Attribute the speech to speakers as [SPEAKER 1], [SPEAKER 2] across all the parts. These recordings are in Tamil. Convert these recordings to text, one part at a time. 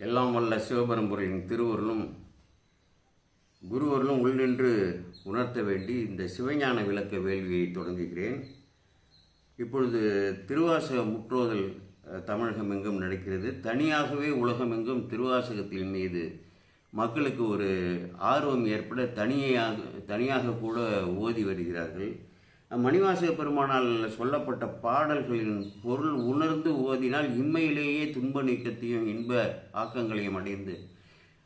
[SPEAKER 1] எல்லாம் வல்ல சிவபரம்புரையின் திருவருளும் குருவருளும் உள்நின்று உணர்த்த வேண்டி இந்த சிவஞான விளக்க வேள்வியை தொடங்குகிறேன். இப்பொழுது திருவாசக முற்றோதல் தமிழகம் எங்கும் நடக்கிறது. தனியாகவே உலகமெங்கும் திருவாசகத்தின் மீது மக்களுக்கு ஒரு ஆர்வம் ஏற்பட தனியாக தனியாக கூட ஓதி வருகிறார்கள். மணிவாசக பெருமானால் சொல்லப்பட்ட பாடல்களின் பொருள் உணர்ந்து ஓதினால் இம்மையிலேயே துன்ப நீக்கத்தையும் இன்ப ஆக்கங்களையும் அடைந்து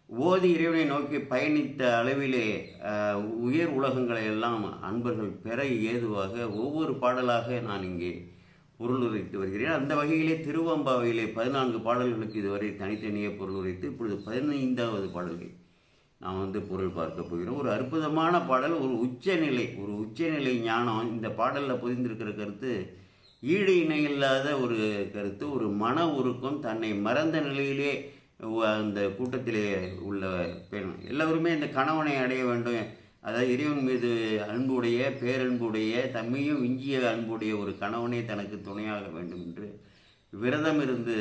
[SPEAKER 1] ஓதி இறைவனை நோக்கி பயணித்த அளவிலே உயர் உலகங்களை எல்லாம் அன்பர்கள் பெற ஏதுவாக ஒவ்வொரு பாடலாக நான் இங்கே பொருள் உரைத்து வருகிறேன். அந்த வகையிலே திருவம்பாவையிலே பதினான்கு பாடல்களுக்கு இதுவரை தனித்தனியே பொருள் உரைத்து இப்பொழுது பதினைந்தாவது பாடல்கள். நாம் வந்து பொருள் பார்க்க போகிறோம். ஒரு அற்புதமான பாடல் ஒரு உச்சநிலை ஒரு உச்சநிலை ஞானம். இந்த பாடலில் பொதிந்திருக்கிற கருத்து ஈடு இணை இல்லாத ஒரு கருத்து ஒரு மன உருக்கம் தன்னை மறந்த நிலையிலே அந்த கூட்டத்திலே உள்ள பெண். எல்லோருமே இந்த கணவனை அடைய வேண்டும். அதாவது இறைவன் மீது அன்புடைய பேரன்புடைய தம்மையும் விஞ்சிய அன்புடைய ஒரு கணவனே தனக்கு துணையாக வேண்டும் என்று விரதம் இருந்து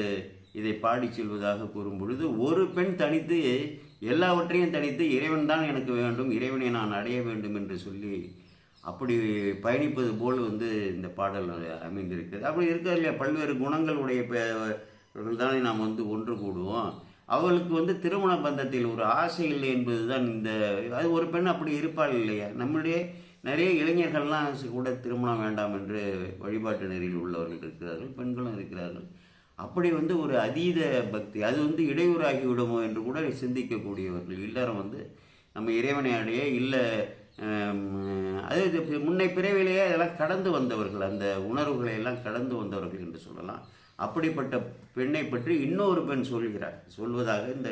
[SPEAKER 1] இதை பாடி செல்வதாக கூறும் பொழுது ஒரு பெண் தனித்து எல்லாவற்றையும் தனித்து இறைவன் தான் எனக்கு வேண்டும் இறைவனை நான் அடைய வேண்டும் என்று சொல்லி அப்படி பயணிப்பது போல் வந்து இந்த பாடல் அமைந்திருக்கிறது. அப்படி இருக்கிறது இல்லையா? பல்வேறு குணங்களுடைய தானே நாம் வந்து ஒன்று கூடுவோம். அவளுக்கு வந்து திருமண பந்தத்தில் ஒரு ஆசை இல்லை என்பது தான் இந்த அது ஒரு பெண் அப்படி இருப்பாள் இல்லையா? நம்முடைய நிறைய இளைஞர்கள்லாம் கூட திருமணம் வேண்டாம் என்று வழிபாட்டு நெறியில் உள்ளவர்கள் இருக்கிறார்கள் பெண்களும் இருக்கிறார்கள். அப்படி வந்து ஒரு அதீத பக்தி. அது வந்து இடையூறாகி விடுமோ என்று கூட சிந்திக்கக்கூடியவர்கள். இல்லறம் வந்து நம்ம இறைவனை அடைய இல்லை அது முன்னை பிறவிலேயே அதெல்லாம் கடந்து வந்தவர்கள் அந்த உணர்வுகளை எல்லாம் கடந்து வந்தவர்கள் என்று சொல்லலாம். அப்படிப்பட்ட பெண்ணை பற்றி இன்னொரு பெண் சொல்கிறார். சொல்வதாக இந்த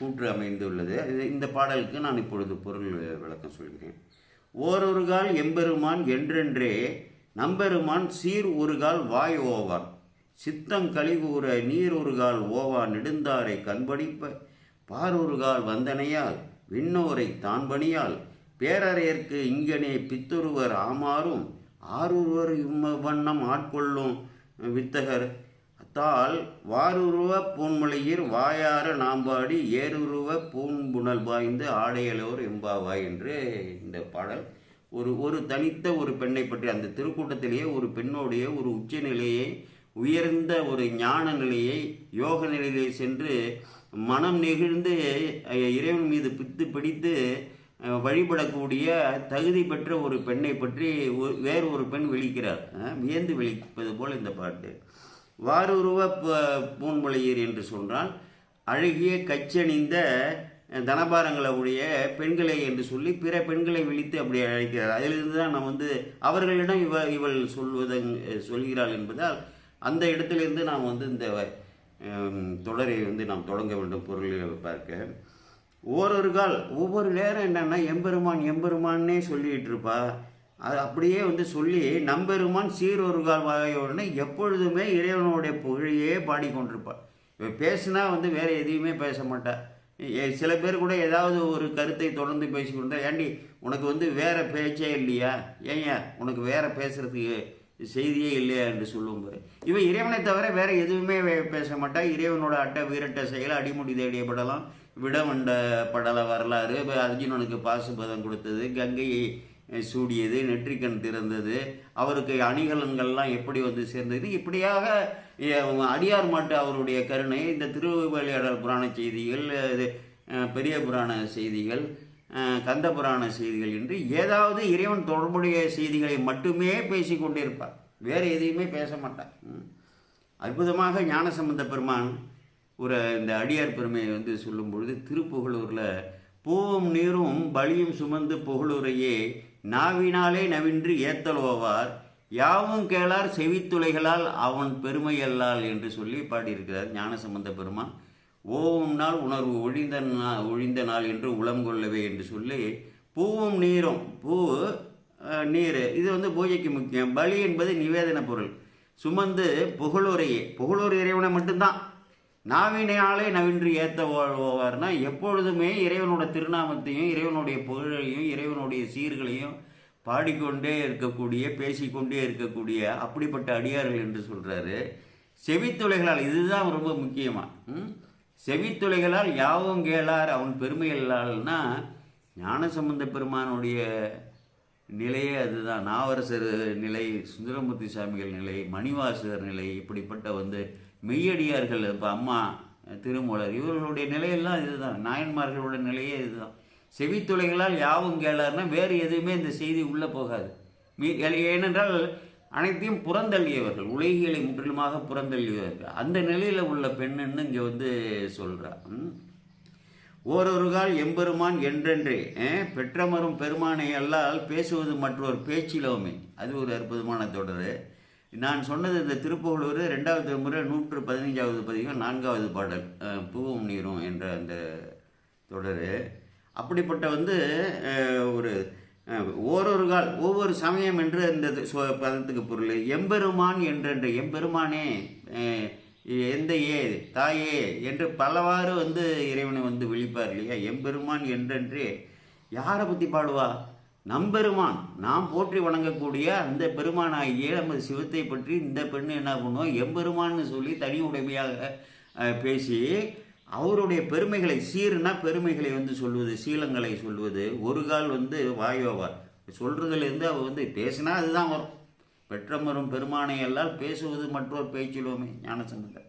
[SPEAKER 1] கூற்று அமைந்துள்ளது. இது இந்த பாடலுக்கு நான் இப்பொழுது பொருள் விளக்கம் சொல்கிறேன். ஓரொரு கால் எம்பெருமான் என்றென்றே நம்பெருமான் சீர் ஒரு கால் வாய் ஓவார். சித்தம் கழிவுற நீர் ஓவா நெடுந்தாரை கண்படிப்ப. பாரொருகால் வந்தனையால் விண்ணோரை தான்பணியால் பேரறையர்க்கு இங்கனே பித்தொருவர் ஆமாறும் ஆரொருவர் இம்ம வண்ணம் ஆட்கொள்ளும் வித்தகர். தால் வாருருவ பூன்மலையீர் வாயார நாம்பாடி ஏருருவ பூன்புணல் பாய்ந்து ஆடையலோர் எம்பாவாய் என்று இந்த பாடல். ஒரு ஒரு தனித்த ஒரு பெண்ணை பற்றி அந்த திருக்கூட்டத்திலேயே ஒரு பெண்ணோடைய ஒரு உச்சநிலையை உயர்ந்த ஒரு ஞான நிலையை யோக நிலையிலே சென்று மனம் நெகிழ்ந்து இறைவன் மீது பித்து பிடித்து வழிபடக்கூடிய தகுதி பெற்ற ஒரு பெண்ணை பற்றி ஒரு- வேறு ஒரு பெண் விழிக்கிறார். வியந்து விழிப்பது போல் இந்த பாட்டு. வாரூருவ ப- பூன்மொழியீர் என்று சொன்னால் அழகிய கச்சணிந்த தனபாரங்களை உடைய பெண்களை என்று சொல்லி பிற பெண்களை விழித்து அப்படி அழைக்கிறார். அதிலிருந்து தான் நம்ம வந்து அவர்களிடம் இவ இவள் சொல்வதங் சொல்கிறாள் என்பதால் அந்த இடத்துலேருந்து நாம் வந்து இந்த தொடரை வந்து நாம் தொடங்க வேண்டும் பொருளை பார்க்க. ஒவ்வொரு கால் ஒவ்வொரு நேரம் என்னென்னா எம்பெருமான் எம்பெருமான்னே சொல்லிகிட்டு இருப்பா. அது அப்படியே வந்து சொல்லி நம்பெருமான் சீரொரு கால் வாயோடனே எப்பொழுதுமே இறைவனுடைய புகழையே பாடிக்கொண்டிருப்பாள் இவன் பேசுனா வந்து வேறு எதையுமே பேச மாட்டா. ஏ- சில பேர் கூட ஏதாவது ஒரு கருத்தை தொடர்ந்து பேசிக்கொண்டா ஏண்டி உனக்கு வந்து வேற பேச்சே இல்லையா? ஏன் உனக்கு வேறு பேசுகிறதுக்கு செய்தியே இல்லையா என்று சொல்லும் போது இவன் இறைவனை தவிர வேற எதுவுமே பேச மாட்டா இறைவனோட அட்டை வீரட்ட செயல் அடிமுடி தேடிய படலாம் விடவண்ட படல வரலாறு அர்ஜுனனுக்கு பாசுபதம் கொடுத்தது. கங்கையை சூடியது. நெற்றிக்கண் திறந்தது. அவருக்கு அணிகலன்கள்லாம் எப்படி வந்து சேர்ந்தது? இப்படியாக அடியார் மாட்டு அவருடைய கருணை இந்த திருவிளையாடல் புராண செய்திகள் பெரிய புராண செய்திகள் கந்த புராண செய்திகள் என்று ஏதாவது இறைவன் தொடர்புடைய செய்திகளை மட்டுமே பேசி கொண்டிருப்பார். வேறு எதையுமே பேச மாட்டார். அற்புதமாக ஞானசம்பந்த பெருமான் ஒரு இந்த அடியார் பெருமையை வந்து சொல்லும் பொழுது திருப்புகழூரில் பூவும் நீரும் பலியும் சுமந்து புகழூரையே நாவினாலே நவின்று ஏத்தலோவார். யாவும் கேளார் செவித்துளைகளால் அவன் பெருமையல்லால் என்று சொல்லி பாடியிருக்கிறார் ஞானசம்பந்த பெருமான். ஓவும் நாள் உணர்வு ஒழிந்த நாள் ஒழிந்த நாள் என்று உளம் கொள்ளவே என்று சொல்லி பூவும் நீரும் பூ நீர் இது வந்து பூஜைக்கு முக்கியம். பலி என்பது நிவேதன பொருள். சுமந்து புகழூரையே புகழூர் இறைவனை மட்டும்தான். நாவினையாலே நவின்று ஏத்த வாழ்வார்னா எப்பொழுதுமே இறைவனோட திருநாமத்தையும் இறைவனுடைய புகழையும் இறைவனுடைய சீர்களையும் பாடிக்கொண்டே இருக்கக்கூடிய பேசிக்கொண்டே இருக்கக்கூடிய அப்படிப்பட்ட அடியார்கள் என்று சொல்கிறாரு செவித்துளைகளால் இதுதான் ரொம்ப முக்கியமாக செவித்துளைகளால் யாவும் கேளார் அவன் பெருமைகளால்னா ஞானசம்பந்த பெருமானுடைய நிலையே அதுதான். நாவரசர் நிலை சுந்தரமூர்த்தி சாமிகள் நிலை மணிவாசகர் நிலை இப்படிப்பட்ட வந்து மெய்யடியார்கள் இப்போ அம்மா திருமூலர் இவர்களுடைய நிலையெல்லாம் இதுதான். நாயன்மார்களோட நிலையே இதுதான். செவித்துளைகளால் யாவும் கேளார்னா வேறு எதுவுமே இந்த செய்தி உள்ளே போகாது. மீ ஏனென்றால் அனைத்தையும் புறந்தள்ளியவர்கள் உலகியலை முற்றிலுமாக புறந்தள்ளியவர்கள். அந்த நிலையில் உள்ள பெண்ணுன்னு இங்கே வந்து சொல்கிறா ஓரொரு கால் எம்பெருமான் என்றென்றே பெற்றமரும் பெருமானை அல்லால் பேசுவது மற்றொரு பேச்சிலோமே. அது ஒரு அற்புதமான தொடர். நான் சொன்னது இந்த திருப்புகழூர் ரெண்டாவது முறை நூற்று பதினைஞ்சாவது பதிகம் நான்காவது பாடல் பூவும் நீரும் என்ற அந்த தொடர். அப்படிப்பட்ட வந்து ஒரு ஓரொரு கால் ஒவ்வொரு சமயம் என்று இந்த பதத்துக்கு பொருள். எம்பெருமான் என்றென்று எம்பெருமானே எந்த ஏ தாயே என்று பலவாறு வந்து இறைவனை வந்து விழிப்பார் இல்லையா? எம்பெருமான் என்றென்று யாரை பற்றி பாடுவா? நம்பெருமான். நாம் போற்றி வணங்கக்கூடிய அந்த பெருமானாகிய நமது சிவத்தை பற்றி இந்த பெண்ணு என்ன பண்ணுவோம் எம்பெருமான்னு சொல்லி தனி உடைமையாக பேசி அவருடைய பெருமைகளை சீர்னா பெருமைகளை வந்து சொல்வது சீலங்களை சொல்வது. ஒரு கால் வந்து வாயோவார் சொல்றதுலேருந்து அவர் வந்து பேசினா அதுதான் வரும். பெற்றமரும் பெருமானை எல்லாம் பேசுவது மற்றொரு பேச்சிலுமே ஞானசம்பந்தர்.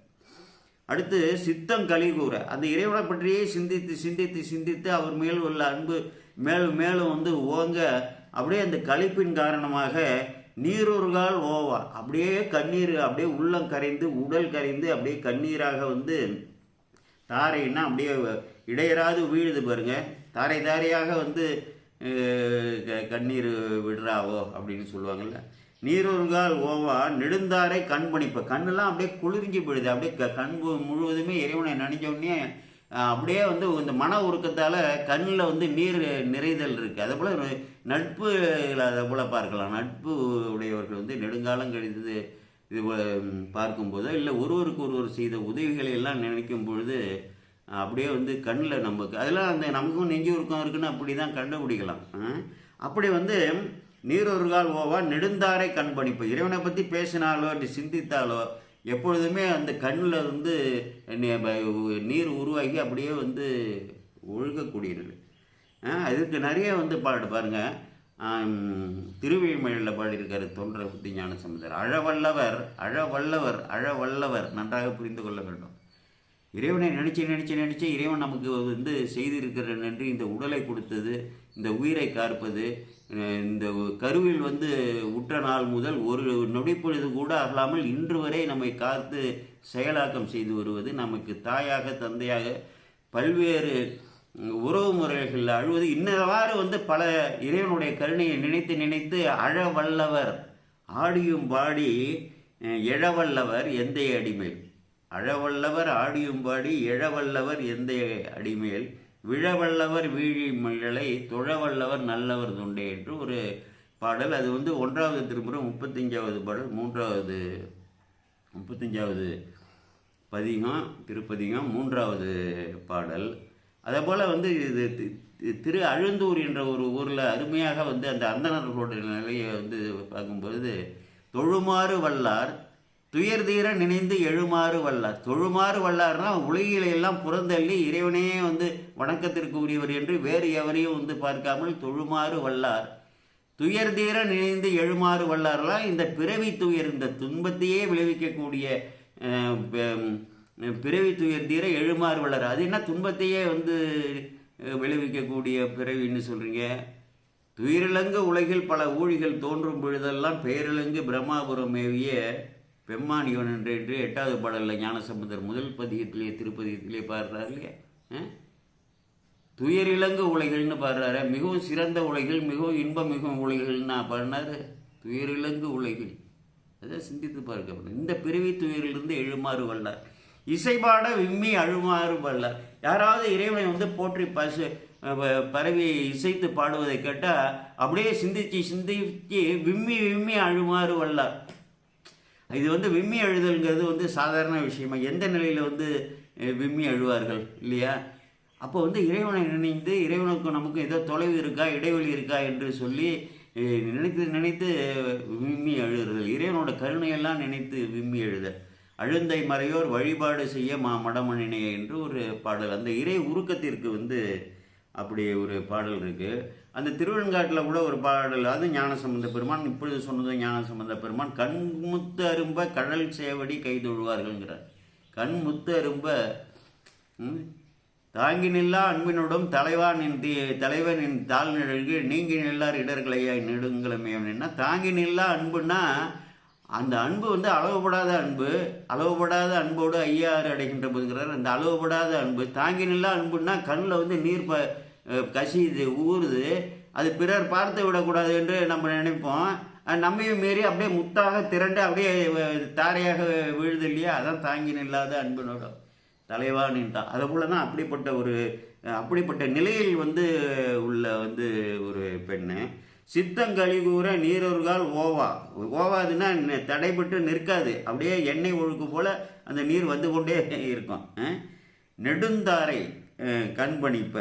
[SPEAKER 1] அடுத்து சித்தம் கலிகூற அந்த இறைவனை பற்றியே சிந்தித்து சிந்தித்து சிந்தித்து அவர் மேல் உள்ள அன்பு மேலும் மேலும் வந்து ஓங்க அப்படியே அந்த கழிப்பின் காரணமாக நீரொருகால் ஓவா. அப்படியே கண்ணீர் அப்படியே உள்ளம் கரைந்து உடல் கரைந்து அப்படியே கண்ணீராக வந்து தாரைன்னா அப்படியே இடையராது வீழுது பாருங்க. தாரை தாரையாக வந்து க- கண்ணீர் விடுறாவோ அப்படின்னு சொல்லுவாங்கல்ல. நீரொருகால் ஓவா நெடுந்தாரை கண்பணிப்ப. கண்ணெல்லாம் அப்படியே குளிர்ஞ்சி போயிடுது. அப்படியே க- கண் முழுவதுமே இறைவனை நினைஞ்சோடனே அப்படியே வந்து இந்த மன உருக்கத்தால் கண்ணில் வந்து நீர் நிறைதல் இருக்குது அதே போல் நட்பு அதை போல் பார்க்கலாம். நட்பு உடையவர்கள் வந்து நெடுங்காலம் கழிந்தது இது பார்க்கும்போதோ இல்லை ஒருவருக்கு ஒருவர் செய்த உதவிகளை எல்லாம் நினைக்கும் பொழுது அப்படியே வந்து கண்ணில் நமக்கு அதெல்லாம் அந்த நமக்கும் நெஞ்சு உருக்கம் இருக்குன்னு அப்படி தான் கண்டுபிடிக்கலாம் அப்படி வந்து நீரொருகால் ஓவா நெடுந்தாரை கண்பணிப்பு இறைவனை பற்றி பேசினாலோ அப்படி சிந்தித்தாலோ எப்பொழுதுமே அந்த கண்ணில் வந்து நீர் உருவாகி அப்படியே வந்து ஒழுகக்கூடியது. அதுக்கு நிறைய வந்து பாடு பாருங்கள் திருவிழிமழையில் பாடியிருக்காரு தொன்ற புத்தி ஞான சம்பந்தர் அழவல்லவர் அழவல்லவர் அழவல்லவர் நன்றாக புரிந்து கொள்ள வேண்டும். இறைவனை நினைச்சு நினைச்சு நினைச்சு இறைவன் நமக்கு வந்து செய்திருக்கிற நன்றி இந்த உடலை கொடுத்தது இந்த உயிரை காற்பது இந்த கருவில் வந்து உற்ற நாள் முதல் ஒரு நொடிப்பொழுது கூட அகலாமல் இன்று வரை நம்மை காத்து செயலாக்கம் செய்து வருவது நமக்கு தாயாக தந்தையாக பல்வேறு உறவு முறைகளில் அழுவது. இன்னவாறு வந்து பல இறைவனுடைய கருணையை நினைத்து நினைத்து அழ வல்லவர் ஆடியும் பாடி இழவல்லவர் எழவல்லவர் எந்த அடிமேல்? அழவல்லவர் ஆடியும் பாடி எழவல்லவர் எந்த அடிமேல்? விழவல்லவர் வீழி மழலை தொழவல்லவர் நல்லவர் தொண்டே என்று ஒரு பாடல். அது வந்து ஒன்றாவது திருமுறை முப்பத்தஞ்சாவது பாடல் மூன்றாவது முப்பத்தஞ்சாவது பதிகம் திருப்பதிகம் மூன்றாவது பாடல். அதே போல் வந்து இது திரு அழுந்தூர் என்ற ஒரு ஊரில் அருமையாக வந்து அந்த அந்தணர்களோட நிலையை வந்து பார்க்கும்பொழுது தொழுமாறு வல்லார் துயர் தீர நினைந்து எழுமாறு வல்லார். தொழுமாறு வல்லார்னா உலகிலையெல்லாம் புறந்தள்ளி இறைவனே வந்து வணக்கத்திற்கு உரியவர் என்று வேறு எவரையும் வந்து பார்க்காமல் தொழுமாறு வல்லார். துயர் தீர நினைந்து எழுமாறு வல்லாரெல்லாம் இந்த பிறவி துயர் இந்த துன்பத்தையே விளைவிக்கக்கூடிய பிறவி துயர் தீர எழுமாறு வளர. அது என்ன துன்பத்தையே வந்து விளைவிக்கக்கூடிய பிறவின்னு சொல்கிறீங்க துயிரிழங்கு உலகில் பல ஊழிகள் தோன்றும் பொழுதெல்லாம் பேரிழங்கு பிரம்மாபுரம் மேவிய பெம்மானியவன் என்று என்று எட்டாவது பாடலில் ஞானசம்பந்தர் முதல் பதியத்திலேயே திருப்பதியத்திலேயே பாடுறார் இல்லையா? துயரிழங்கு துயரிலங்கு பாடுறாரு. மிகவும் சிறந்த உலைகள் மிகவும் இன்பம் மிகவும் உலகில்னா பாடினாரு துயரிழங்கு உலைகள் அதை சிந்தித்து பார்க்க இந்த பிறவி துயரிலிருந்து எழுமாறு வல்லார் இசைபாட விம்மி அழுமாறு வல்லார். யாராவது இறைவனை வந்து போற்றி பசு பரவி இசைத்து பாடுவதை கேட்டால் அப்படியே சிந்திச்சு சிந்திச்சு விம்மி விம்மி அழுமாறு வல்லார். இது வந்து விம்மி அழுதல்ங்கிறது வந்து சாதாரண விஷயமா. எந்த நிலையில் வந்து விம்மி அழுவார்கள் இல்லையா? அப்போ வந்து இறைவனை நினைந்து இறைவனுக்கும் நமக்கும் ஏதோ தொலைவு இருக்கா இடைவெளி இருக்கா என்று சொல்லி நினைத்து நினைத்து விம்மி அழுகுறதல் இறைவனோட கருணையெல்லாம் நினைத்து விம்மி அழுதல். அழுந்தை மறையோர் வழிபாடு செய்ய மா மடமணினே என்று ஒரு பாடல். அந்த இறை உருக்கத்திற்கு வந்து அப்படி ஒரு பாடல் இருக்குது அந்த திருவெண்காட்டில் கூட ஒரு பாடல். அது ஞானசம்பந்த பெருமான் இப்பொழுது சொன்னது ஞானசம்பந்த பெருமான் கண்முத்து அரும்ப கடல் சேவடி கைதொழுவார்கள்ங்கிறார். கண்முத்து அரும்ப தாங்கி நில்லா அன்பினோடும் என் தீ என் தாழ் நிழல்கு நீங்கி நில்லார் இடர்களையாய் நெடுங்களமே அப்படின்னா தாங்கி நில்லா அன்புன்னா அந்த அன்பு வந்து அளவுபடாத அன்பு அளவுபடாத அன்போடு ஐயாறு அடைகின்ற போதுங்கிறார். அந்த அளவுபடாத அன்பு தாங்கி நில்லா அன்புன்னா கண்ணில் வந்து நீர் ப கசியுது ஊறுது அது பிறர் பார்த்து விடக்கூடாது என்று நம்ம நினைப்போம். நம்மையும் மீறி அப்படியே முத்தாக திரண்டு அப்படியே தாரையாக விழுது இல்லையா? அதான் தாங்கி நில்லாத அன்பினோட தலைவா நின்றான் அதை போல தான் அப்படிப்பட்ட ஒரு அப்படிப்பட்ட நிலையில் வந்து உள்ள வந்து ஒரு பெண்ணு. சித்தங்கழி கூற நீரொருகால் ஓவா. ஓவாதுன்னா தடைப்பட்டு தடைபட்டு நிற்காது. அப்படியே எண்ணெய் ஒழுக்கு போல் அந்த நீர் வந்து கொண்டே இருக்கும். நெடுந்தாரை கண்பணிப்ப.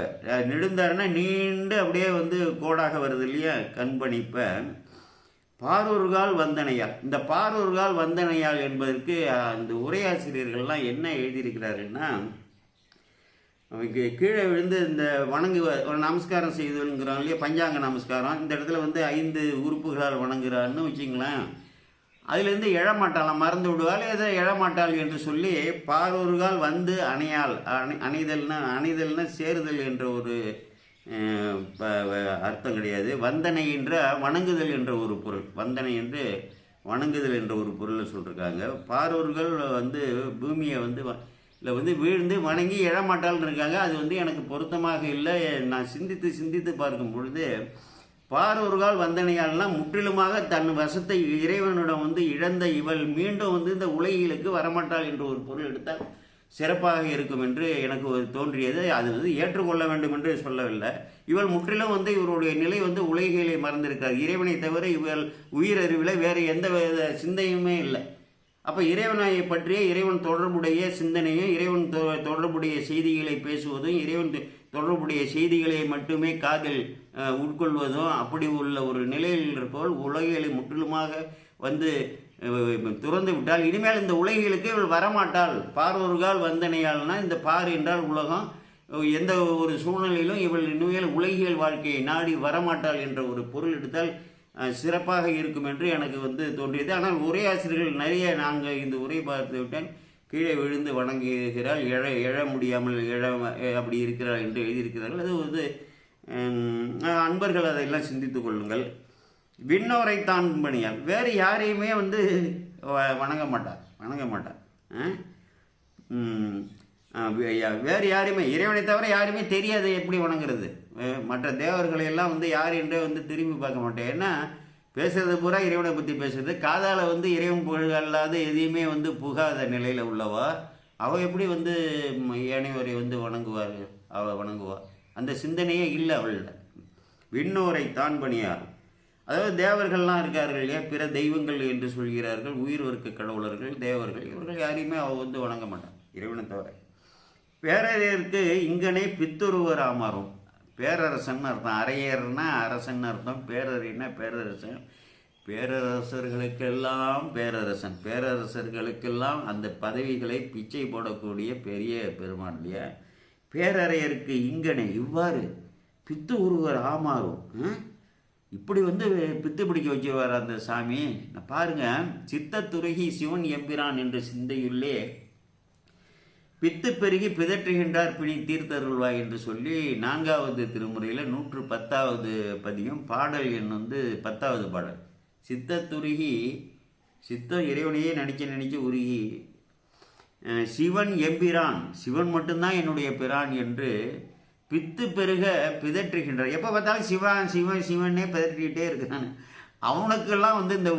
[SPEAKER 1] நெடுந்தாரைனா நீண்டு அப்படியே வந்து கோடாக வருது இல்லையா? கண்பணிப்ப. பாரூர்கால் வந்தனையால். இந்த பாரூர்கால் வந்தனையால் என்பதற்கு அந்த உரையாசிரியர்கள்லாம் என்ன எழுதியிருக்கிறாருன்னா கீழே விழுந்து இந்த வணங்கு ஒரு நமஸ்காரம் செய்தல்ங்கிறான் இல்லையா? பஞ்சாங்க நமஸ்காரம். இந்த இடத்துல வந்து ஐந்து உறுப்புகளால் வணங்குறான்னு வச்சுங்களேன் அதுலேருந்து எழமாட்டாளாம் மறந்து விடுவாள் ஏதோ எழமாட்டாள் என்று சொல்லி பாரூர்கால் வந்து அணையாள் அணை அணைதல்னா அணைதல்னா சேருதல் என்ற ஒரு ப- வ- அர்த்தம் கிடையாது. வந்தனை என்ற வணங்குதல் என்ற ஒரு பொருள். வந்தனை என்று வணங்குதல் என்ற ஒரு பொருளை சொல்லியிருக்காங்க பாரூர்கள் வந்து பூமியை வந்து வ- இல்லை வந்து வீழ்ந்து வணங்கி எழமாட்டாள்னு இருக்காங்க அது வந்து எனக்கு பொருத்தமாக இல்லை. நான் சிந்தித்து சிந்தித்து பார்க்கும் பொழுது பாரூர்கால் வந்தனையாள்லாம் முற்றிலுமாக தன் வசத்தை இறைவனிடம் வந்து இழந்த இவள் மீண்டும் வந்து இந்த உலகிலுக்கு வரமாட்டாள் என்று ஒரு பொருள் எடுத்தால் சிறப்பாக இருக்கும் என்று எனக்கு ஒரு தோன்றியது. அது வந்து ஏற்றுக்கொள்ள வேண்டும் என்று சொல்லவில்லை. இவள் முற்றிலும் வந்து இவருடைய நிலை வந்து உலகிலே மறந்திருக்கிறார் இறைவனை தவிர இவள் உயிரறிவில் வேறு எந்த வித சிந்தையுமே இல்லை. அப்போ இறைவனை பற்றிய இறைவன் தொடர்புடைய சிந்தனையும் இறைவன் தொ- தொடர்புடைய செய்திகளை பேசுவதும் இறைவன் தொடர்புடைய செய்திகளை மட்டுமே காதில் உட்கொள்வதும் அப்படி உள்ள ஒரு நிலையில் இருப்பவள் உலகிகளை முற்றிலுமாக வந்து துறந்து விட்டால் இனிமேல் இந்த உலகிகளுக்கு இவள் வரமாட்டாள். பார்வொருகால் வந்தனையாள்னா இந்த பார் என்றால் உலகம். எந்த ஒரு சூழ்நிலையிலும் இவள் இனிமேல் உலகியல் வாழ்க்கையை நாடி வரமாட்டாள் என்ற ஒரு பொருள் எடுத்தால் சிறப்பாக இருக்கும் என்று எனக்கு வந்து தோன்றியது. ஆனால் உரையாசிரியர்கள் நிறைய நாங்கள் இந்த உரை பார்த்து விட்டேன் கீழே விழுந்து வணங்குகிறாள். எழ எழ முடியாமல் எழ அப்படி இருக்கிறாள் என்று எழுதியிருக்கிறார்கள். அது வந்து அன்பர்கள் அதையெல்லாம் சிந்தித்து கொள்ளுங்கள். விண்ணோரை தான் பணியால் வேறு யாரையுமே வந்து வ- வணங்க மாட்டார். வணங்க மாட்டார். வேறு யாருமே இறைவனை தவிர யாருமே தெரியாது எப்படி வணங்குறது? மற்ற தேவர்களை எல்லாம் வந்து யார் என்றே வந்து திரும்பி பார்க்க மாட்டேன் ஏன்னா பேசுறது பூரா இறைவனை பற்றி பேசுறது. காதால் வந்து இறைவன் புகழ் அல்லாத எதையுமே வந்து புகாத நிலையில் உள்ளவா? அவள் எப்படி வந்து ஏனையோரை வந்து வணங்குவார் அவள் வணங்குவா? அந்த சிந்தனையே இல்லை அவள்கிட்ட விண்ணோரை தான் பணியார். அதாவது தேவர்கள்லாம் இருக்கார்கள் இல்லையா? பிற தெய்வங்கள் என்று சொல்கிறார்கள். உயிர் வர்க்க கடவுளர்கள் தேவர்கள். இவர்கள் யாரையுமே அவள் வந்து வணங்க மாட்டான் இறைவனை தவிர. பேரறியருக்கு இங்கனே பித்துருவர் ஆமாறும் பேரரசன் அர்த்தம் அரையர்னா அரசன் அர்த்தம் பேரறினா பேரரசன். பேரரசர்களுக்கெல்லாம் பேரரசன். பேரரசர்களுக்கெல்லாம் அந்த பதவிகளை பிச்சை போடக்கூடிய பெரிய பெருமான் இல்லையா? பேரறையருக்கு இங்கனே இவ்வாறு பித்து உருவர் ஆமாறும் இப்படி வந்து பித்து பிடிக்க வச்சுருவார் அந்த சாமி. நான் பாருங்க சித்தத்துருகி சிவன் எம்பிரான் என்ற சிந்தையுள்ளே பித்து பெருகி பிதற்றுகின்றார் பிணி தீர்த்தருள்வாய் என்று சொல்லி நான்காவது திருமுறையில் நூற்று பத்தாவது பதியும் பாடல் எண் வந்து பத்தாவது பாடல். சித்தத்துருகி சித்தம் இறைவனையே நினைக்க நினைக்க உருகி சிவன் எம்பிரான் சிவன் மட்டும்தான் என்னுடைய பிரான் என்று பித்து பெருக பிதற்றுகின்றார். எப்போ பார்த்தாலும் சிவன் சிவன் சிவனே பிதற்றிக்கிட்டே இருக்கிறான் அவனுக்கெல்லாம் வந்து இந்த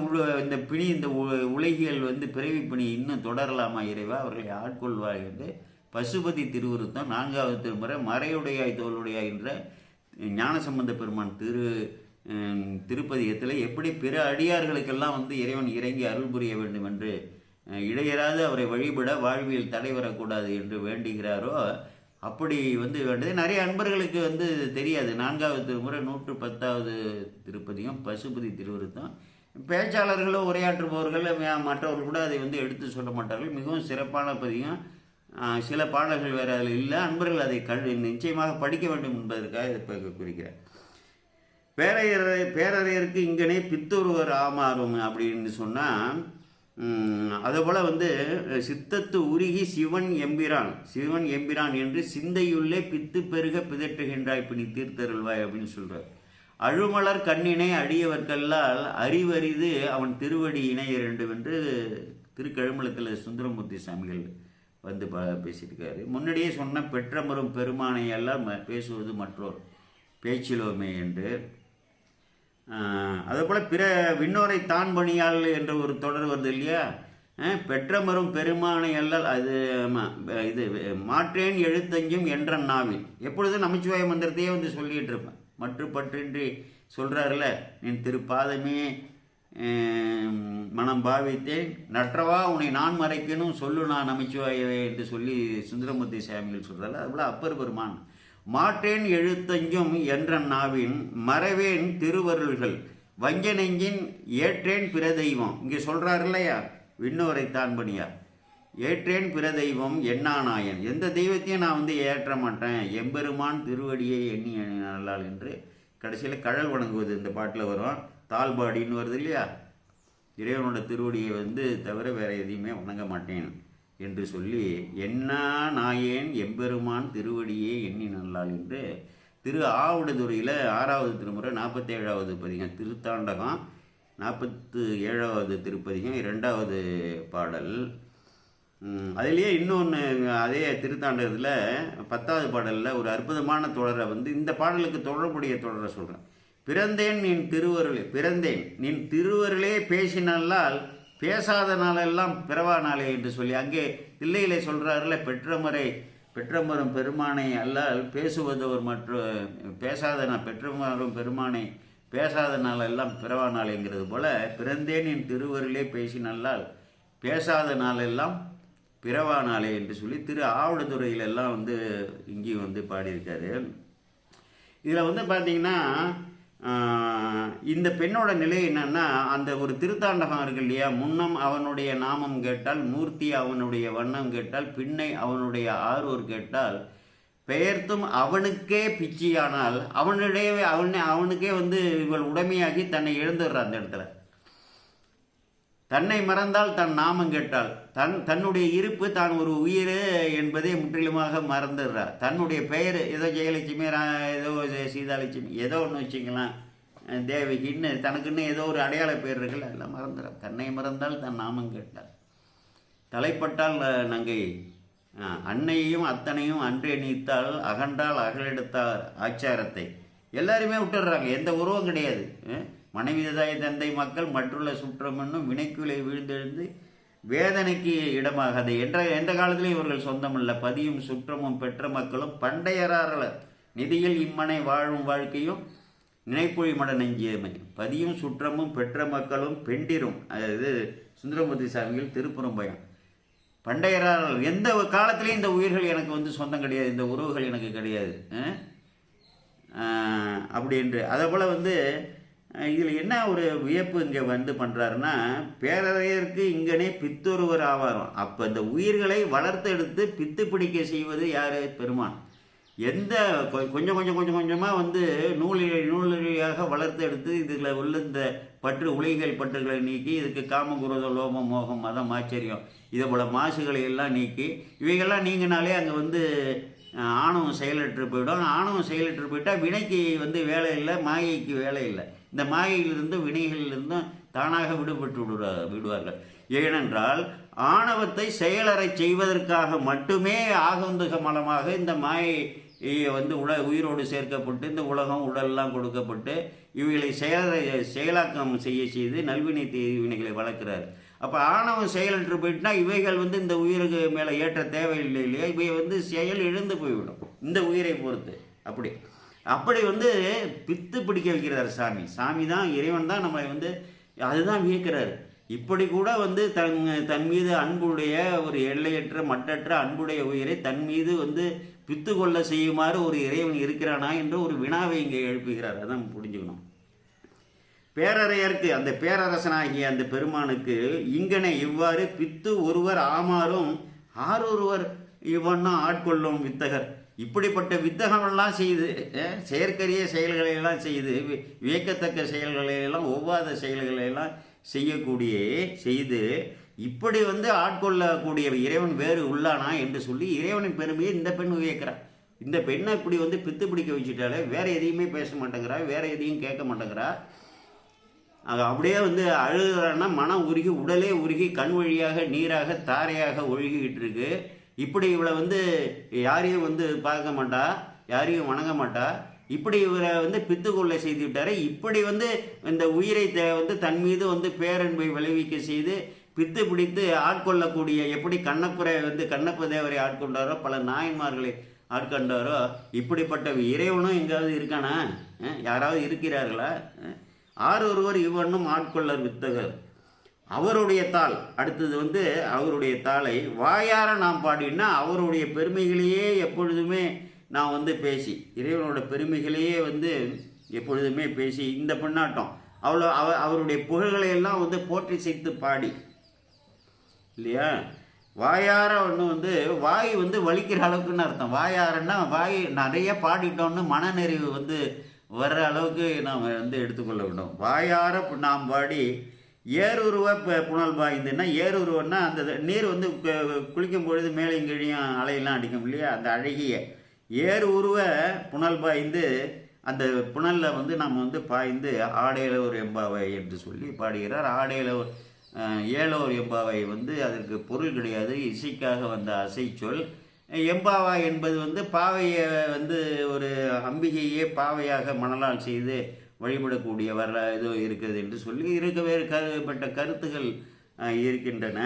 [SPEAKER 1] இந்த பிணி இந்த உ- உலகியல் வந்து பிறவி பிணி இன்னும் தொடரலாமா இறைவா? அவர்களை ஆட்கொள்வார் என்று பசுபதி திருவுருத்தம் நான்காவது திருமுறை மறையுடையாய் தோளுடையாய் என்ற ஞானசம்பந்த பெருமான் திரு திருப்பதியத்தில் எப்படி பிற அடியார்களுக்கெல்லாம் வந்து இறைவன் இறங்கி அருள் புரிய வேண்டும் என்று இடையராது அவரை வழிபட வாழ்வியல் தடை வரக்கூடாது என்று வேண்டுகிறாரோ அப்படி வந்து வேண்டது. நிறைய அன்பர்களுக்கு வந்து தெரியாது. நான்காவது திருமுறை நூற்று பத்தாவது திருப்பதியும் பசுபதி திருவருத்தம் பேச்சாளர்களும் உரையாற்றுபவர்கள் மற்றவர்கள் கூட அதை வந்து எடுத்து சொல்ல மாட்டார்கள். மிகவும் சிறப்பான பதியும் சில பாடல்கள் வேறு அதில் இல்லை. அன்பர்கள் அதை கல் நிச்சயமாக படிக்க வேண்டும் என்பதற்காக இதை குறிக்கிறேன். பேரையர் பேரறையருக்கு இங்கனே பித்தொருவர் ஆமாறும் அப்படின்னு சொன்னால் அதுபோல் வந்து சித்தத்து உருகி சிவன் எம்பிரான் சிவன் எம்பிரான் என்று சிந்தையுள்ளே பித்து பெருக பிதற்றுகின்றாய் பிணி தீர்த்தருள்வாய் அப்படின்னு சொல்கிறார் அழுமலர் கண்ணினை அடியவர்கல்லால் அறிவறிது அவன் திருவடி இணைய வேண்டும் என்று திருக்கழுமலத்தில் சுந்தரமூர்த்தி சாமிகள் வந்து ப பேசியிருக்காரு. முன்னாடியே சொன்ன பெற்றமரும் பெருமானை எல்லாம் ம- பேசுவது மற்றோர் பேச்சிலோமே என்று. அதே போல் பிற விண்ணோரை தான் பணியாள் என்ற ஒரு தொடர் வருது இல்லையா? பெற்றமரும் பெருமானை அல்ல அது இது மாற்றேன் எழுத்தஞ்சும் என்ற நாவில் எப்பொழுதும் நமச்சிவாய மந்திரத்தையே வந்து சொல்லிகிட்டு இருப்பேன் மற்ற பற்றின்றி சொல்கிறாருல என் திருப்பாதமே மனம் பாவித்தேன். நற்றவா உன்னை நான் மறைக்கணும் சொல்லு நான் நமச்சிவாயவே என்று சொல்லி சுந்தரமூர்த்தி சாமிகள் சொல்கிறாரு அதுபோல் அப்பர் பெருமான். மாற்றேன் எழுத்தஞ்சும் என்ற நாவின் மறவேன் திருவருள்கள். வஞ்ச நெஞ்சின் ஏற்றேன் பிற தெய்வம் இங்கே சொல்கிறார் இல்லையா விண்ணோரை தான் பணியார் ஏற்றேன் பிற தெய்வம் எண்ணானாயன் எந்த தெய்வத்தையும் நான் வந்து ஏற்ற மாட்டேன். எம்பெருமான் திருவடியை எண்ணி நல்லாள் என்று கடைசியில் கழல் வணங்குவது இந்த பாட்டில் வரும். தாழ்பாடின்னு வருது இல்லையா? இறைவனோட திருவடியை வந்து தவிர வேறு எதையுமே வணங்க மாட்டேன். என்று சொல்லி என்னா நாயேன் எம்பெருமான் திருவடியே எண்ணி நல்லாள் என்று திரு ஆவுடதுறையில் ஆறாவது திருமுறை நாற்பத்தேழாவது பதிகம் திருத்தாண்டகம் நாற்பத்து ஏழாவது திருப்பதிகம் இரண்டாவது பாடல். அதிலேயே இன்னொன்று அதே திருத்தாண்டகத்தில் பத்தாவது பாடலில் ஒரு அற்புதமான தொடரை வந்து இந்த பாடலுக்கு தொடர்புடைய தொடரை சொல்கிறேன் பிறந்தேன் நின் திருவருளே பிறந்தேன் நின் திருவருளே பேசினாலால் பேசாத நாளெல்லாம் பிறவா நாளே என்று சொல்லி அங்கே தில்லையிலே சொல்கிறாருல பெற்றமரை பெற்றமரும் பெருமானை அல்லால் பேசுவதவர் மற்ற பேசாத நான் பெற்றமரும் பெருமானை பேசாத நாளெல்லாம் பிறவா நாளேங்கிறது போல பிறந்தேன் என் திருவருளே பேசினல்லால் பேசாத நாளெல்லாம் பிறவா நாளே என்று சொல்லி திரு ஆவடுதுறையில வந்து இங்கேயும் வந்து பாடியிருக்காரு. இதில் வந்து பார்த்தீங்கன்னா இந்த பெண்ணோட நிலை என்னன்னா அந்த ஒரு திருத்தாண்டகம் இருக்கு இல்லையா? முன்னம் அவனுடைய நாமம் கேட்டால் மூர்த்தி அவனுடைய வண்ணம் கேட்டால் பின்னை அவனுடைய ஆரூர் கேட்டால் பெயர்த்தும் அவனுக்கே பிச்சியானால் அவனிடையே அவனை அவனுக்கே வந்து இவள் உடைமையாகி தன்னை இழந்துடுறா அந்த இடத்துல. தன்னை மறந்தால் தன் நாமம் கேட்டால் தன் தன்னுடைய இருப்பு தான் ஒரு உயிர் என்பதை முற்றிலுமாக மறந்துடுறார். தன்னுடைய பெயர் ஏதோ ஜெயலட்சுமி ரா- ஏதோ சீதாலட்சுமி ஏதோ ஒன்று வச்சுக்கலாம். தேவகின்னு தனக்குன்னு ஏதோ ஒரு அடையாள பேர் இருக்குல்ல எல்லாம் மறந்துடுறார். தன்னை மறந்தால் தன் நாமம் கேட்டார். தலைப்பட்டால் நங்கை. அன்னையையும் அத்தனையும் அன்றே நீத்தால் அகன்றால் அகலெடுத்தார் ஆச்சாரத்தை. எல்லாருமே விட்டுடுறாங்க எந்த உருவம் கிடையாது. மனைவி தாய் தந்தை மக்கள் மற்றுள்ள சுற்றம் வினைக்குள்ளே வினைக்குலை வீழ்ந்தெழுந்து வேதனைக்கு இடமாகாது. என்ற எந்த காலத்திலும் இவர்கள் சொந்தமல்ல. பதியும் சுற்றமும் பெற்ற மக்களும் பண்டையராரலர் நிதியில் இம்மனை வாழும் வாழ்க்கையும் நினைப்பொழி மட நெஞ்சியமை. பதியும் சுற்றமும் பெற்ற மக்களும் பெண்டிரும். அதாவது சுந்தரமூர்த்தி சாமிகள் திருப்புறம்பயம் பண்டையரால் எந்த காலத்திலையும் இந்த உயிர்கள் எனக்கு வந்து சொந்தம் கிடையாது. இந்த உறவுகள் எனக்கு கிடையாது. அப்படி என்று. அதே போல் வந்து இதில் என்ன ஒரு வியப்பு இங்கே வந்து பண்ணுறாருன்னா பேரறையருக்கு இங்கனே பித்தொருவர் ஆவாரம். அப்போ இந்த உயிர்களை வளர்த்து எடுத்து பித்து பிடிக்க செய்வது யார்? பெருமான். எந்த கொ- கொஞ்சம் கொஞ்சம் கொஞ்சம் கொஞ்சமாக வந்து நூலி நூலிழையாக வளர்த்து எடுத்து இதில் உள்ள இந்த பற்று உலகியல் பற்றுகளை நீக்கி இதுக்கு காமகுரத லோபம் மோகம் மதம் ஆச்சரியம் இதே போல் மாசுகளை எல்லாம் நீக்கி இவைகள்லாம் நீங்கினாலே அங்கே வந்து ஆணவம் செயலற்று போயிடும். ஆணவம் செயலற்று போயிட்டால் வினைக்கு வந்து வேலை இல்லை மாயைக்கு வேலை இல்லை. இந்த மாயையிலிருந்தும் வினைகளிலிருந்தும் தானாக விடுபட்டு விடுவா விடுவார்கள். ஏனென்றால் ஆணவத்தை செயலறச் செய்வதற்காக மட்டுமே ஆகந்துக மலமாக இந்த மாயை வந்து உல உயிரோடு சேர்க்கப்பட்டு இந்த உலகம் உடல்லாம் கொடுக்கப்பட்டு இவைகளை செயலரை செயலாக்கம் செய்ய செய்து நல்வினை தீவினைகளை வளர்க்கிறார். அப்போ ஆணவம் செயலற்று போயிட்டுனா இவைகள் வந்து இந்த உயிருக்கு மேலே ஏற்ற தேவையில்லை இல்லையா? இவை வந்து செயல் இழந்து போய்விடும். இந்த உயிரை பொறுத்து. அப்படி. அப்படி வந்து பித்து பிடிக்க வைக்கிறார் சாமி. சாமி தான் இறைவன் தான் நம்மளை வந்து அதுதான் வியக்கிறார். இப்படி கூட வந்து தன் தன் மீது அன்புடைய ஒரு எல்லையற்ற மட்டற்ற அன்புடைய உயிரை தன் மீது வந்து பித்து கொள்ள செய்யுமாறு ஒரு இறைவன் இருக்கிறானா என்று ஒரு வினாவை இங்கே எழுப்புகிறார். அதான் புரிஞ்சுக்கணும். பேரறையருக்கு அந்த பேரரசனாகிய அந்த பெருமானுக்கு இங்கனே இவ்வாறு பித்து ஒருவர் ஆமாறும் ஆரொருவர் இவன்னா ஆட்கொள்ளும் வித்தகர். இப்படிப்பட்ட வித்தகமெல்லாம் செய்து செயற்கரிய செயல்களையெல்லாம் செய்து வியக்கத்தக்க செயல்களையெல்லாம் ஒவ்வாத செயல்களையெல்லாம் செய்யக்கூடிய செய்து இப்படி வந்து ஆட்கொள்ளக்கூடிய இறைவன் வேறு உள்ளானா என்று சொல்லி இறைவனின் பெருமையை இந்த பெண் வியக்கிறான் இந்த பெண்ணை இப்படி வந்து பித்து பிடிக்க வச்சுட்டாலே வேற எதையுமே பேச மாட்டேங்கிறா வேற எதையும் கேட்க மாட்டேங்கிறா. அது அப்படியே வந்து அழுகிறான்னா மனம் உருகி உடலே உருகி கண் வழியாக நீராக தாரையாக ஒழுகிக்கிட்டு இருக்கு. இப்படி இவளை வந்து யாரையும் வந்து பார்க்க மாட்டா யாரையும் வணங்க மாட்டா. இப்படி இவரை வந்து பித்து கொள்ளை செய்து விட்டாரு. இப்படி வந்து இந்த உயிரை தே- வந்து தன் மீது வந்து பேரன்பை விளைவிக்க செய்து பித்து பிடித்து ஆட்கொள்ளக்கூடிய எப்படி கண்ணப்புரை வந்து கண்ணப்ப தேவரை ஆட்கொண்டாரோ பல நாயன்மார்களை ஆட்கொண்டாரோ இப்படிப்பட்ட இறைவனும் எங்காவது இருக்கானா? யாராவது இருக்கிறார்களா? அஹ், ஆறு ஒருவர் இவனும் ஆட்கொள்ளர் வித்தகர். அவருடைய தாள். அடுத்தது வந்து அவருடைய தாளை வாயார நாம் பாடினா அவருடைய பெருமைகளையே எப்பொழுதுமே நான் வந்து பேசி இறைவனோட பெருமைகளையே வந்து எப்பொழுதுமே பேசி இந்த பெண்ணாட்டம் அவ்வளோ அவ அவருடைய புகழ்களை எல்லாம் வந்து போற்றி செய்து பாடி. இல்லையா? வாயார ஒன்று வந்து வாய் வந்து வலிக்கிற அளவுக்குன்னு அர்த்தம். வாயாரன்னா வாய் நிறைய பாடிட்டோம்னு மனநிறைவு வந்து வர்ற அளவுக்கு நாம் வந்து எடுத்துக்கொள்ள வேண்டும். வாயார நாம் பாடி ஏறுருவ இப்போ புனல் பாய்ந்துன்னா ஏறுருவன்னா அந்த நீர் வந்து கு- குளிக்கும் பொழுது மேலே கீழையும் அலையெல்லாம் அடிக்கும் இல்லையா? அந்த அழகிய ஏறு உருவ புனல் பாய்ந்து அந்த புனலில் வந்து நம்ம வந்து பாய்ந்து ஆடையில ஒரு எம்பாவை என்று சொல்லி பாடுகிறார். ஆடையில ஒரு ஏலோர் எம்பாவை வந்து அதற்கு பொருள் கிடையாது. இசைக்காக வந்த அசைச்சொல் எம்பாவா என்பது வந்து பாவையை வந்து ஒரு அம்பிகையே பாவையாக மணலால் செய்து வழிபடக்கூடிய வர இது இருக்குது என்று சொல்லி இருக்க வேறு கருப்பட்ட கருத்துகள் இருக்கின்றன.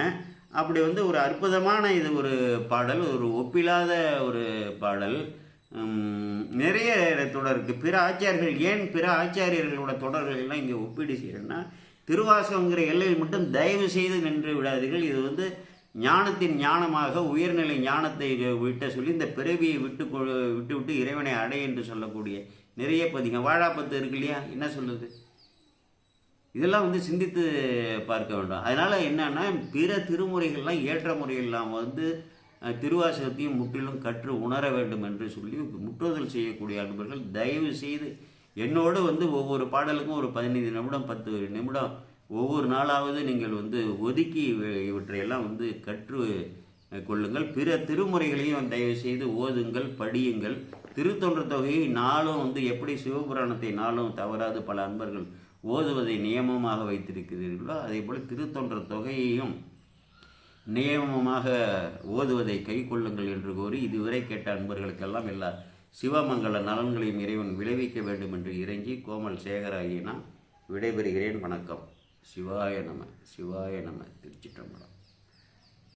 [SPEAKER 1] அப்படி வந்து ஒரு அற்புதமான இது ஒரு பாடல் ஒரு ஒப்பில்லாத ஒரு பாடல். நிறைய தொடர் பிற ஆச்சாரியர்கள் ஏன் பிற ஆச்சாரியர்களோட தொடர்கள் எல்லாம் இங்கே ஒப்பீடு செய்கிறேன்னா திருவாசகங்கிற எல்லையில் மட்டும் தயவு செய்து நின்று விடாதீர்கள். இது வந்து ஞானத்தின் ஞானமாக உயர்நிலை ஞானத்தை விட்ட சொல்லி இந்த பிறவியை விட்டு விட்டு விட்டு இறைவனை அடை என்று சொல்லக்கூடிய நிறைய பதிங்க வாழாப்பத்து இருக்கு இல்லையா? என்ன சொல்லுது இதெல்லாம் வந்து சிந்தித்து பார்க்க வேண்டும். அதனால் என்னன்னா பிற திருமுறைகள்லாம் ஏற்ற முறையில் நாம் வந்து திருவாசகத்தையும் முற்றிலும் கற்று உணர வேண்டும் என்று சொல்லி முற்றுதல் செய்யக்கூடிய அன்பர்கள் தயவு செய்து என்னோடு வந்து ஒவ்வொரு பாடலுக்கும் ஒரு பதினைந்து நிமிடம் பத்து நிமிடம் ஒவ்வொரு நாளாவது நீங்கள் வந்து ஒதுக்கி இவற்றையெல்லாம் வந்து கற்று கொள்ளுங்கள். பிற திருமுறைகளையும் தயவு செய்து ஓதுங்கள் படியுங்கள். திருத்தொன்ற தொகையை நாளும் வந்து எப்படி சிவபுராணத்தை நாளும் தவறாது பல அன்பர்கள் ஓதுவதை நியமமாக வைத்திருக்கிறீர்களோ அதே போல் திருத்தொன்ற தொகையையும் நியமமாக ஓதுவதை கை கொள்ளுங்கள் என்று கூறி இதுவரை கேட்ட அன்பர்களுக்கெல்லாம் எல்லா சிவமங்கல நலன்களையும் இறைவன் விளைவிக்க வேண்டும் என்று இறங்கி கோமல் சேகராகிய விடைபெறுகிறேன். வணக்கம். சிவாய நம சிவாய நம. திருச்சிட்டம்பரம்